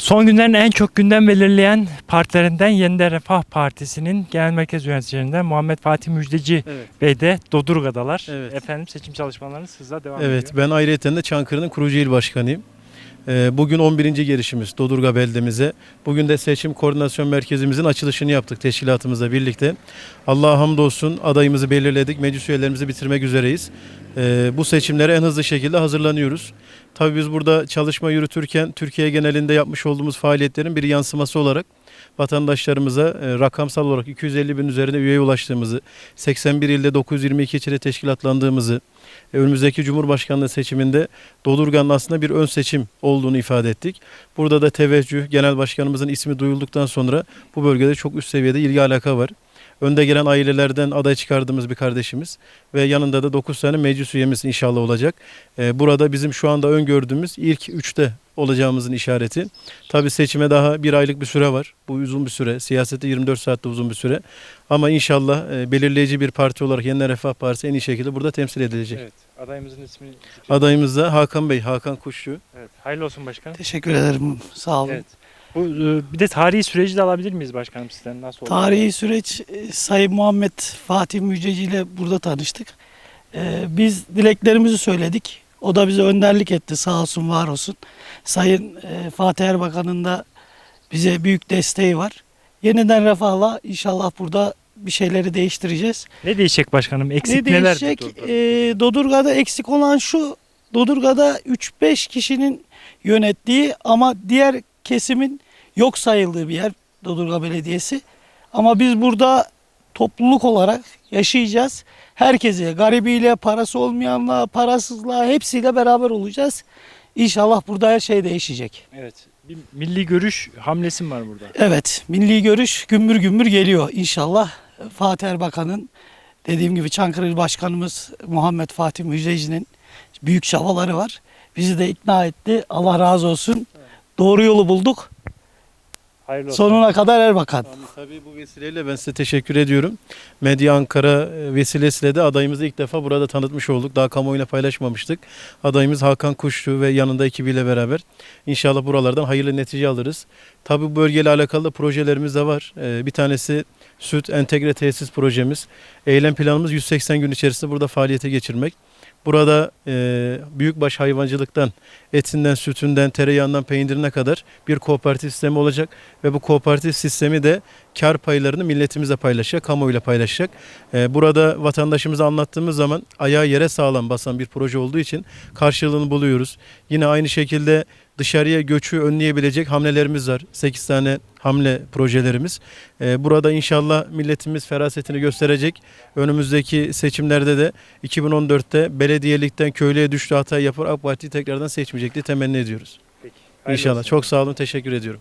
Son günlerin en çok gündem belirleyen partilerinden Yeniden Refah Partisi'nin genel merkez yöneticilerinden Muhammed Fatih Müjdeci Evet. Bey de Dodurga'dalar. Evet. Efendim seçim çalışmalarınız hızla devam Evet, ediyor. ben ayrıyeten de Çankırı'nın kurucu il başkanıyım. Ee, Bugün 11. gelişimiz Dodurga beldemize. Bugün de seçim koordinasyon merkezimizin açılışını yaptık teşkilatımızla birlikte. Allah'a hamdolsun adayımızı belirledik. Meclis üyelerimizi bitirmek üzereyiz. Ee, Bu seçimlere en hızlı şekilde hazırlanıyoruz. Tabii biz burada çalışma yürütürken Türkiye genelinde yapmış olduğumuz faaliyetlerin bir yansıması olarak vatandaşlarımıza e, rakamsal olarak 250 bin üzerinde üyeye ulaştığımızı, 81 ilde 922 ilçede teşkilatlandığımızı, e, önümüzdeki Cumhurbaşkanlığı seçiminde Dodurga'nın aslında bir ön seçim olduğunu ifade ettik. Burada da teveccüh, genel başkanımızın ismi duyulduktan sonra bu bölgede çok üst seviyede ilgi alaka var. Önde gelen ailelerden aday çıkardığımız bir kardeşimiz ve yanında da 9 tane meclis üyemiz inşallah olacak. E, Burada bizim şu anda öngördüğümüz ilk 3'te olacağımızın işareti. Tabii seçime daha bir aylık bir süre var. Bu uzun bir süre. Siyasette 24 saatte uzun bir süre. Ama inşallah e, belirleyici bir parti olarak Yeniden Refah Partisi en iyi şekilde burada temsil edilecek. Evet. Adayımızın ismi Adayımız da Hakan Bey, Hakan Kuşçu. Evet. Hayırlı olsun başkanım. Teşekkür ederim. Sağ olun. Evet. Bu e, bir de tarihi süreci de alabilir miyiz başkanım sizden nasıl oldu? Tarihi süreç e, Sayın Muhammed Fatih Müjdeci ile burada tanıştık. E, Biz dileklerimizi söyledik. O da bize önderlik etti sağ olsun var olsun. Sayın e, Fatih Erbakan'ın da bize büyük desteği var. Yeniden refahla inşallah burada bir şeyleri değiştireceğiz. Ne değişecek başkanım? Eksik ne neler? değişecek? E, Dodurga'da eksik olan şu. Dodurga'da 3-5 kişinin yönettiği ama diğer kesimin yok sayıldığı bir yer Dodurga Belediyesi. Ama biz burada topluluk olarak yaşayacağız. Herkese, garibiyle, parası olmayanla, parasızla hepsiyle beraber olacağız. İnşallah burada her şey değişecek. Evet. Bir milli görüş hamlesi mi var burada? Evet, milli görüş gümbür gümbür geliyor inşallah. Fatih Erbakan'ın dediğim gibi Çankırı İl Başkanımız Muhammed Fatih Müjdeci'nin büyük çabaları var. Bizi de ikna etti. Allah razı olsun. Doğru yolu bulduk. Hayırlı olsun. Sonuna kadar Erbakan. Abi, tabii bu vesileyle ben size teşekkür ediyorum. Medya Ankara e, vesilesiyle de adayımızı ilk defa burada tanıtmış olduk. Daha kamuoyuna paylaşmamıştık. Adayımız Hakan Kuşçu ve yanında ekibiyle beraber inşallah buralardan hayırlı netice alırız. Tabii bu bölgeyle alakalı da projelerimiz de var. Ee, Bir tanesi süt entegre tesis projemiz. Eylem planımız 180 gün içerisinde burada faaliyete geçirmek. Burada e, büyükbaş hayvancılıktan, etinden, sütünden, tereyağından, peynirine kadar bir kooperatif sistemi olacak ve bu kooperatif sistemi de kar paylarını milletimizle paylaşacak, kamuoyuyla paylaşacak. E, burada vatandaşımıza anlattığımız zaman ayağı yere sağlam basan bir proje olduğu için karşılığını buluyoruz. Yine aynı şekilde dışarıya göçü önleyebilecek hamlelerimiz var. 8 tane hamle projelerimiz. E, burada inşallah milletimiz ferasetini gösterecek. Önümüzdeki seçimlerde de 2014'te belediyelikten köylüye düştü hata yapar AK Parti'yi tekrardan seçmeyecekti temenni ediyoruz. Peki. İnşallah. olsun. Çok sağ olun. Teşekkür ediyorum.